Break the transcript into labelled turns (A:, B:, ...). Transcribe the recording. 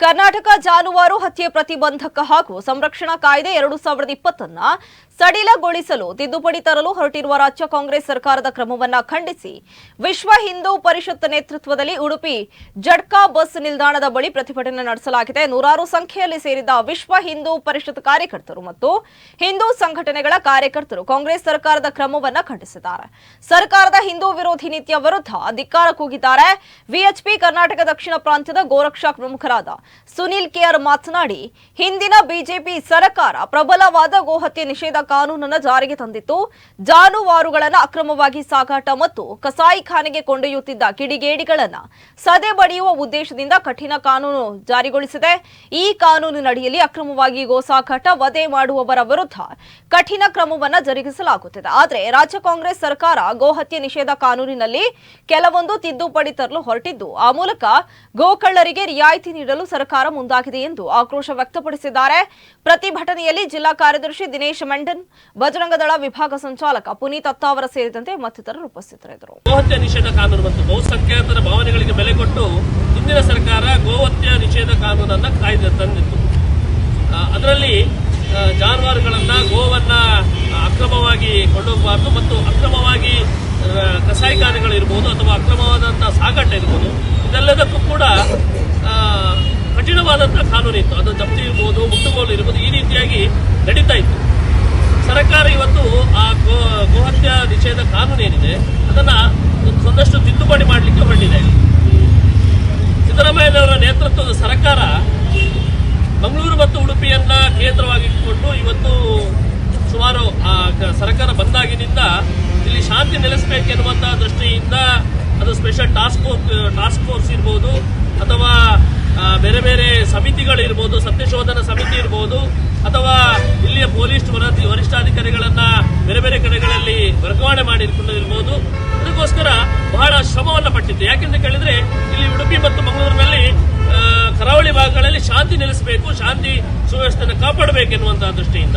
A: ಕರ್ನಾಟಕ ಜಾನುವಾರು ಹತ್ಯೆ ಪ್ರತಿಬಂಧಕ ಹಾಗೂ ಸಂರಕ್ಷಣಾ ಕಾಯ್ದೆ ಎರಡು ಸಾವಿರದ ಇಪ್ಪತ್ತನ್ನ ಸಡಿಲಗೊಳಿಸಲು ತಿದ್ದುಪಡಿ ತರಲು ಹೊರಟಿರುವ ರಾಜ್ಯ ಕಾಂಗ್ರೆಸ್ ಸರ್ಕಾರದ ಕ್ರಮವನ್ನ ಖಂಡಿಸಿ ವಿಶ್ವ ಹಿಂದೂ ಪರಿಷತ್ ನೇತೃತ್ವದಲ್ಲಿ ಉಡುಪಿ ಜಡ್ಕಾ ಬಸ್ ನಿಲ್ದಾಣದ ಬಳಿ ಪ್ರತಿಭಟನೆ ನಡೆಸಲಾಗಿದೆ. ನೂರಾರು ಸಂಖ್ಯೆಯಲ್ಲಿ ಸೇರಿದ ವಿಶ್ವ ಹಿಂದೂ ಪರಿಷತ್ ಕಾರ್ಯಕರ್ತರು ಮತ್ತು ಹಿಂದೂ ಸಂಘಟನೆಗಳ ಕಾರ್ಯಕರ್ತರು ಕಾಂಗ್ರೆಸ್ ಸರ್ಕಾರದ ಕ್ರಮವನ್ನ ಖಂಡಿಸಿದ್ದಾರೆ. ಸರ್ಕಾರದ ಹಿಂದೂ ವಿರೋಧಿ ನೀತಿಯ ವಿರುದ್ಧ ಧಿಕ್ಕಾರ ಕೂಗಿದ್ದಾರೆ. ವಿಎಚ್ಪಿ ಕರ್ನಾಟಕ ದಕ್ಷಿಣ ಪ್ರಾಂತ್ಯದ ಗೋರಕ್ಷಾ ಪ್ರಮುಖರಾದ ಸುನಿಲ್ ಕೆಆರ್ ಮಾತನಾಡಿ, ಹಿಂದಿನ ಬಿಜೆಪಿ ಸರ್ಕಾರ ಪ್ರಬಲವಾದ ಗೋಹತ್ಯೆ ನಿಷೇಧ ಕಾನೂನನ್ನು ಜಾರಿಗೆ ತಂದಿತ್ತು. ಜಾನುವಾರುಗಳನ್ನು ಅಕ್ರಮವಾಗಿ ಸಾಗಾಟ ಮತ್ತು ಕಸಾಯಿಖಾನೆಗೆ ಕೊಂಡೊಯ್ಯುತ್ತಿದ್ದ ಕಿಡಿಗೇಡಿಗಳನ್ನ ಸದೆ ಬಡಿಯುವ ಉದ್ದೇಶದಿಂದ ಕಠಿಣ ಕಾನೂನು ಜಾರಿಗೊಳಿಸಿದೆ. ಈ ಕಾನೂನಿನಡಿಯಲ್ಲಿ ಅಕ್ರಮವಾಗಿ ಗೋ ಸಾಗಾಟ, ವಧೆ ಮಾಡುವವರ ವಿರುದ್ಧ ಕಠಿಣ ಕ್ರಮವನ್ನ ಜರುಗಿಸಲಾಗುತ್ತಿದೆ. ಆದರೆ ರಾಜ್ಯ ಕಾಂಗ್ರೆಸ್ ಸರ್ಕಾರ ಗೋಹತ್ಯೆ ನಿಷೇಧ ಕಾನೂನಿನಲ್ಲಿ ಕೆಲವೊಂದು ತಿದ್ದುಪಡಿ ತರಲು ಹೊರಟಿದ್ದು, ಆ ಮೂಲಕ ಗೋಕಳ್ಳರಿಗೆ ರಿಯಾಯಿತಿ ನೀಡಲು ಸರ್ಕಾರ ಮುಂದಾಗಿದೆ ಎಂದು ಆಕ್ರೋಶ ವ್ಯಕ್ತಪಡಿಸಿದ್ದಾರೆ. ಪ್ರತಿಭಟನೆಯಲ್ಲಿ ಜಿಲ್ಲಾ ಕಾರ್ಯದರ್ಶಿ ದಿನೇಶ್ ಮಂಡನ್ ಬಜರಂಗ ದಳ ವಿಭಾಗ ಸಂಚಾಲಕ ಪುನೀತ್ ಅತ್ತಾವರ ಸೇರಿದಂತೆ ಮತ್ತಿತರರು ಉಪಸ್ಥಿತರಿದ್ದರು.
B: ಗೋಹತ್ಯೆ ನಿಷೇಧ ಕಾನೂನು ಮತ್ತು ಬಹುಸಂಖ್ಯಾತರ ಭಾವನೆಗಳಿಗೆ ಬೆಲೆ ಕೊಟ್ಟು ಹಿಂದಿನ ಸರ್ಕಾರ ಗೋಹತ್ಯೆ ನಿಷೇಧ ಕಾನೂನನ್ನ ಕಾಯ್ದೆ ತಂದಿತ್ತು. ಅದರಲ್ಲಿ ಜಾನುವಾರುಗಳನ್ನ ಗೋವನ್ನ ಅಕ್ರಮವಾಗಿ ಕೊಂಡೋಗಬಾರದು ಮತ್ತು ಅಕ್ರಮವಾಗಿ ಆ, ಇರಬಹುದು ಅಥವಾ ಅಕ್ರಮವಾದಂತಹ ಸಾಗಾಟ ಇರ್ಬೋದು. ಇದೆಲ್ಲದಕ್ಕೂ ಕೂಡ ಆ, ಕಠಿಣವಾದಂತಹ ಕಾನೂನು ಇತ್ತು ಅದು ಜಪ್ತಿ ಇರ್ಬೋದು ಮುಟ್ಟುಗೋಲು ಇರ್ಬೋದು ಈ ರೀತಿಯಾಗಿ ನಡೀತಾ ಇತ್ತು. ಸರ್ಕಾರ ಇವತ್ತು ಆ ಗೋ ಗೋಹತ್ಯೆ ನಿಷೇಧ ಕಾನೂನು ಏನಿದೆ, ಅದನ್ನ ಒಂದಷ್ಟು ತಿದ್ದುಪಡಿ ಮಾಡಲಿಕ್ಕೆ ಹೊರಟಿದೆ. ಸಿದ್ದರಾಮಯ್ಯನವರ ನೇತೃತ್ವದ ಸರ್ಕಾರ ಮಂಗಳೂರು ಮತ್ತು ಉಡುಪಿಯನ್ನ ಕೇಂದ್ರವಾಗಿಟ್ಟುಕೊಂಡು ಇವತ್ತು ಸುಮಾರು ಆ ಸರ್ಕಾರ ಬಂದಾಗಿನಿಂದ ಇಲ್ಲಿ ಶಾಂತಿ ನೆಲೆಸಬೇಕೆನ್ನುವಂತಹ ದೃಷ್ಟಿಯಿಂದ ಅದು ಸ್ಪೆಷಲ್ ಟಾಸ್ಕ್ ಟಾಸ್ಕ್ ಫೋರ್ಸ್ ಇರ್ಬೋದು, ಅಥವಾ ಬೇರೆ ಬೇರೆ ಸಮಿತಿಗಳಿರ್ಬೋದು, ಸತ್ಯಶೋಧನಾ ಸಮಿತಿ ಇರ್ಬೋದು, ಅಥವಾ ಇಲ್ಲಿಯ ಪೊಲೀಸ್ ವರಿಷ್ಠಾಧಿಕಾರಿಗಳನ್ನ ಬೇರೆ ಬೇರೆ ಕಡೆಗಳಲ್ಲಿ ವರ್ಗಾವಣೆ ಮಾಡಿಕೊಂಡಿರ್ಬೋದು ಅದಕ್ಕೋಸ್ಕರ ಬಹಳ ಶ್ರಮವನ್ನ ಪಟ್ಟಿತ್ತು. ಯಾಕೆಂತ ಕೇಳಿದ್ರೆ, ಇಲ್ಲಿ ಉಡುಪಿ ಮತ್ತು ಮಂಗಳೂರಿನಲ್ಲಿ ಕರಾವಳಿ ಭಾಗಗಳಲ್ಲಿ ಶಾಂತಿ ನೆಲೆಸಬೇಕು, ಶಾಂತಿ ಸುವ್ಯವಸ್ಥೆಯನ್ನು ಕಾಪಾಡಬೇಕೆನ್ನುವಂತಹ ದೃಷ್ಟಿಯಿಂದ.